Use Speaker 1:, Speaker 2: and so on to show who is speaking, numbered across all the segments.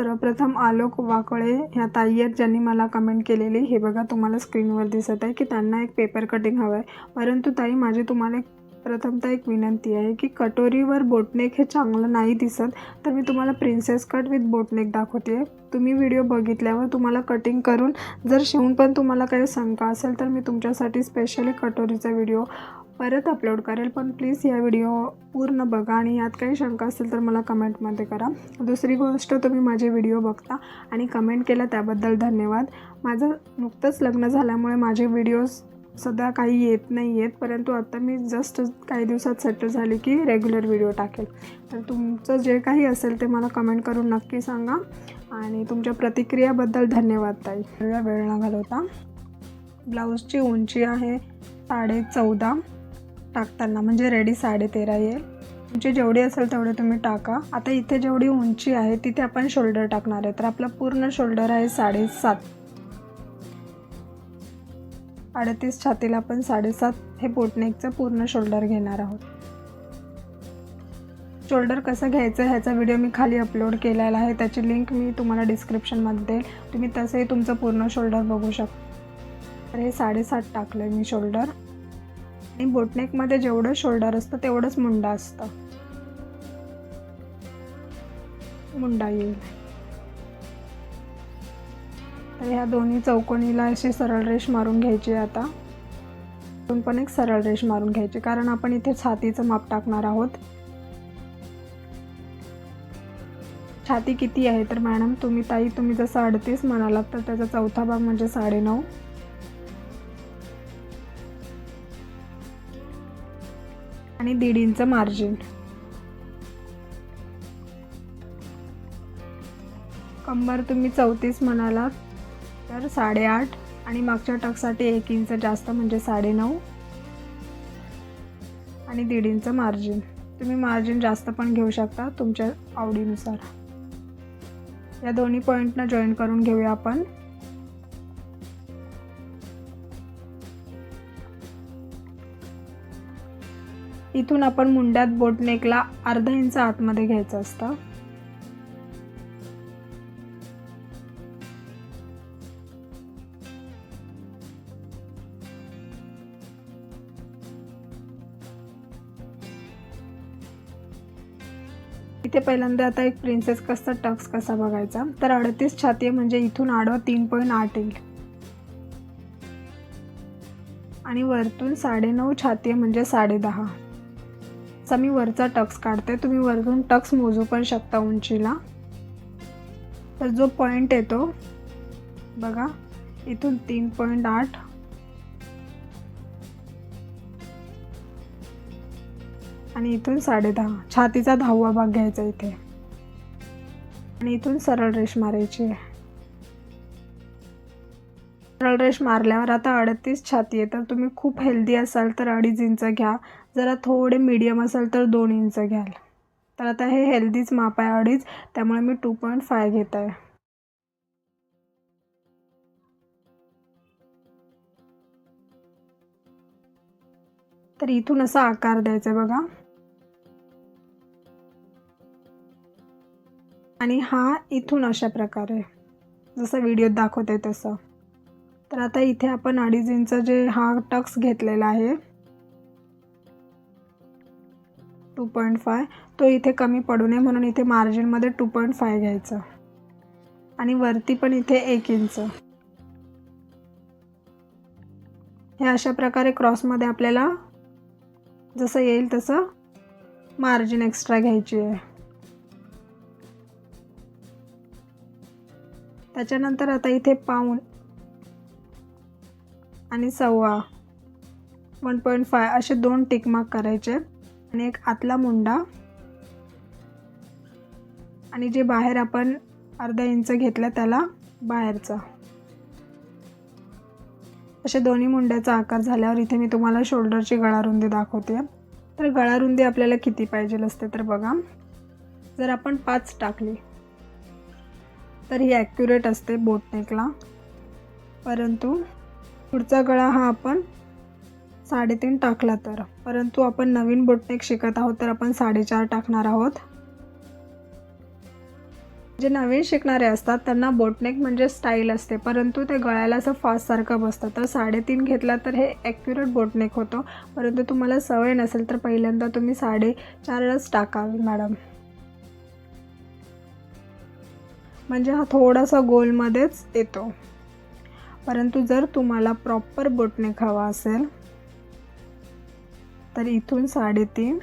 Speaker 1: सर्वप्रथम आलोक वाकळे ह्या ताई ज्यांनी मला कमेंट केलेली. हे बघा तुम्हाला स्क्रीनवर दिसत आहे की त्यांना एक पेपर कटिंग हवं आहे परंतु ताई माझी तुम्हाला एक प्रथमतः एक विनंती आहे की कटोरीवर बोटनेक हे चांगलं नाही दिसत. तर मी तुम्हाला प्रिन्सेस कट विथ बोटनेक दाखवते. आहे तुम्ही व्हिडिओ बघितल्यावर तुम्हाला कटिंग करून जर शिवून पण तुम्हाला काही शंका असेल तर मी तुमच्यासाठी स्पेशली कटोरीचा व्हिडिओ परत अपलोड करेल पण प्लीज या व्हिडिओ पूर्ण बघा आणि यात काही शंका असेल तर मला कमेंटमध्ये करा. दुसरी गोष्ट तुम्ही माझे व्हिडिओ बघता आणि कमेंट केला त्याबद्दल धन्यवाद. माझं नुकतंच लग्न झाल्यामुळे माझे व्हिडिओज सध्या काही येत नाही आहेत परंतु आता मी जस्ट काही दिवसात सेटल झाले की रेग्युलर व्हिडिओ टाकेल. तर तुमचं जे काही असेल ते मला कमेंट करून नक्की सांगा आणि तुमच्या प्रतिक्रियाबद्दल धन्यवाद ताई. वेळा वेळ न घालवता ब्लाऊजची उंची आहे साडे चौदा टाकताना म्हणजे रेडी साडे तेरा येईल. तुमची जेवढी असेल तेवढे तुम्ही टाका. आता इथे जेवढी उंची आहे तिथे आपण शोल्डर टाकणार आहे. तर आपला पूर्ण शोल्डर आहे साडेसात. अडतीस छातीला आपण साडेसात हे बोटनेकचं पूर्ण शोल्डर घेणार आहोत. शोल्डर कसं घ्यायचं ह्याचा व्हिडिओ मी खाली अपलोड केलेला आहे. त्याची लिंक मी तुम्हाला डिस्क्रिप्शनमध्ये देईल. तुम्ही तसंही तुमचं पूर्ण शोल्डर बघू शकता. तर हे साडेसात टाकलं आहे मी शोल्डर आणि बोटनेकमध्ये जेवढं शोल्डर असतं तेवढंच मुंडा असतं. मुंडा येईल. तर ह्या दोन्ही चौकोनीला अशी सरळ रेष मारून घ्यायची आहे आता. इथून पण एक सरळ रेष मारून घ्यायची कारण आपण इथे छातीचं माप टाकणार आहोत. छाती किती आहे तर मॅडम तुम्ही ताई तुम्ही जसं अडतीस म्हणालात तर त्याचा चौथा भाग म्हणजे साडेनऊ. आणि दीड इंच मार्जिन कंबर तुम्ही चौतीस म्हणालात तर साडेआठ आणि मागच्या टकसाठी एक इंच जास्त म्हणजे साडेनऊ आणि दीड इंच मार्जिन तुम्ही मार्जिन जास्त पण घेऊ शकता तुमच्या आवडीनुसार. या दोन्ही पॉईंटनं जॉईन करून घेऊया आपण. इथून आपण मुंड्यात बोटनेकला अर्धा इंच आतमध्ये घ्यायचं असतं. इथे पहिल्यांदा आता एक प्रिन्सेस कसा टक्स कसा बघायचा? तर अडतीस छाती म्हणजे इथून आडवा तीन पॉईंट आठ येईल. आणि वरतून साडेनऊ छाती म्हणजे साडे दहा असा मी वरचा टक्स काढते. तुम्ही वरतून टक्स मोजू पण शकता उंचीला. तर जो पॉईंट येतो बघा इथून तीन पॉईंट आठ. आणि इथून साडे दहा. छातीचा दहावा भाग घ्यायचा इथे. आणि इथून सरळ रेष मारायची आहे. सरळ मारल्यावर आता अडतीस छाती आहे. तर तुम्ही खूप हेल्दी असाल तर अडीच इंच घ्या. जरा थोडे मीडियम असाल तर दोन इंच घ्याल. तर आता हे हेल्दीच माप आहे अडीच. त्यामुळे मी टू पॉईंट फाय घेत आहे. तर इथून असा आकार द्यायचा बघा. आणि हा इथून अशा प्रकारे. जसं व्हिडिओत दाखवते तसं. तर आता इथे आपण अडीच इंच जे हा टक्स घेतलेला आहे टू पॉईंट फाय तो इथे कमी पडू नये म्हणून इथे मार्जिनमध्ये टू पॉईंट फाय घ्यायचं. आणि वरती पण इथे एक इंच हे अशा प्रकारे क्रॉसमध्ये आपल्याला जसं येईल तसं मार्जिन एक्स्ट्रा घ्यायची आहे. त्याच्यानंतर आता इथे पाऊन आणि सव्वा. वन पॉईंट फाय असे दोन टिकमार्क करायचे. आणि एक आतला मुंडा. आणि जे बाहेर आपण अर्धा इंच घेतलं त्याला बाहेरचा. असे दोन्ही मुंड्याचा आकार झाल्यावर इथे मी तुम्हाला शोल्डरची गळारुंदी दाखवते. तर गळारुंदी आपल्याला किती पाहिजे असते तर बघा. जर आपण पाच टाकली तर ही ॲक्युरेट असते बोटनेकला परंतु पुढचा गळा हा आपण साडेतीन टाकला तर. परंतु आपण नवीन बोटनेक शिकत आहोत तर आपण साडेचार टाकणार आहोत. जे नवीन शिकणारे असतात त्यांना बोटनेक म्हणजे स्टाईल असते. परंतु ते गळ्याला असं फास्टसारखं बसतं. तर साडेतीन घेतला तर हे ॲक्युरेट बोटनेक होतं. परंतु तुम्हाला सवय नसेल तर पहिल्यांदा तुम्ही साडेचारच टाकावी मॅडम म्हणजे हा थोडासा गोलमध्येच येतो. परंतु जर तुम्हाला प्रॉपर बोटनेक हवा असेल तर इथून साडेतीन.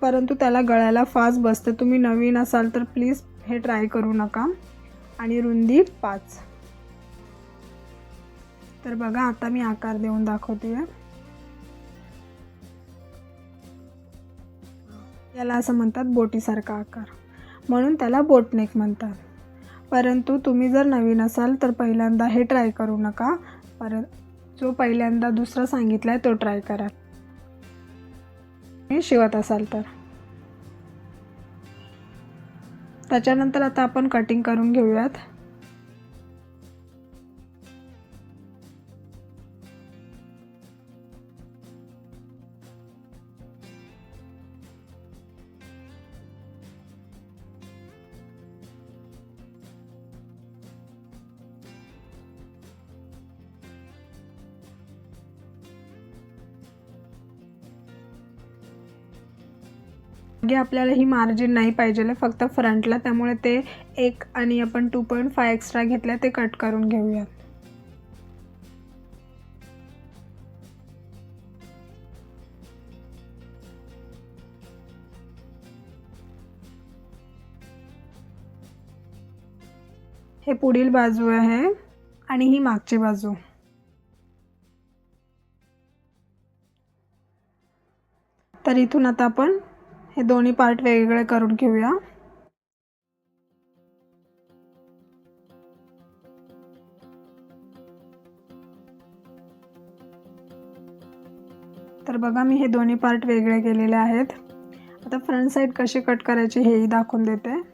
Speaker 1: परंतु त्याला गळ्याला फास्ट बसते. तुम्ही नवीन असाल तर प्लीज हे ट्राय करू नका. आणि रुंदी पाच. तर बघा आता मी आकार देऊन दाखवते याला असं म्हणतात बोटीसारखा आकार. म्हणून त्याला बोटनेक म्हणतात. परंतु तुम्ही जर नवीन असाल तर पहिल्यांदा हे ट्राय करू नका. पर जो पहिल्यांदा दुसरा सांगितला आहे तो ट्राय करा. शिवत असाल तर. त्याच्यानंतर आता आपण कटिंग करून घेऊयात. मागे आपल्याला ही मार्जिन नाही पाहिजे फक्त फ्रंटला त्यामुळे ते एक आणि आपण टू पॉईंट फाय एक्स्ट्रा घेतल्या ते कट करून घेऊयात. हे पुढील बाजू आहे आणि ही मागची बाजू. तर इथून आता आपण हे दोन्ही पार्ट वेगवेगळे करून घेऊया. तर बघा मी हे दोन्ही पार्ट वेगळे केलेले आहेत. आता फ्रंट साईड कशी कट करायची हेही दाखवून देते.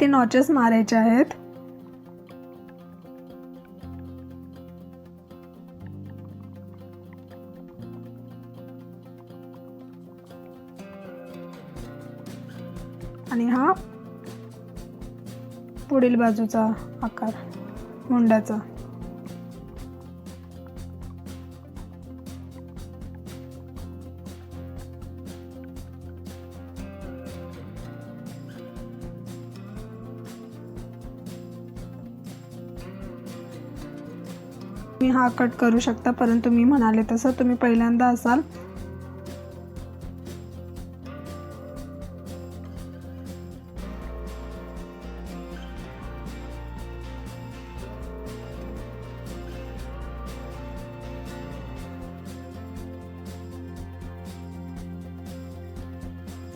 Speaker 1: इथे नॉचेस मारायचे आहेत. आणि हा पुढील बाजूचा आकार मुंडाचा. तुम्ही हा कट करू शकता परंतु मी म्हणाले तसं. तुम्ही पहिल्यांदा असाल.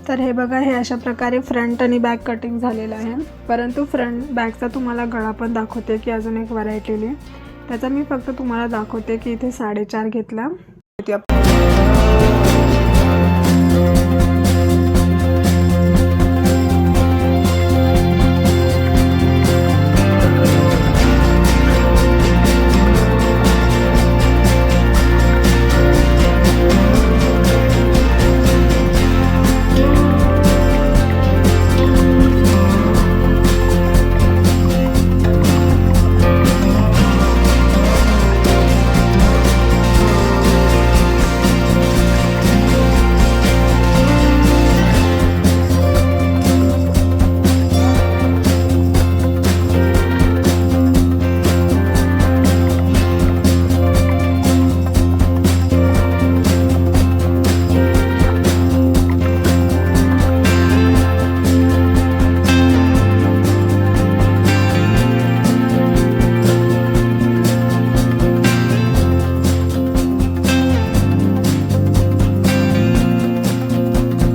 Speaker 1: तर हे बघा हे अशा प्रकारे फ्रंट आणि बॅक कटिंग झालेलं आहे. परंतु फ्रंट बॅकचा तुम्हाला गळा पण दाखवते की अजून एक व्हरायटीली त्याचा मी फक्त तुम्हाला दाखवते की इथे साडेचार घेतला.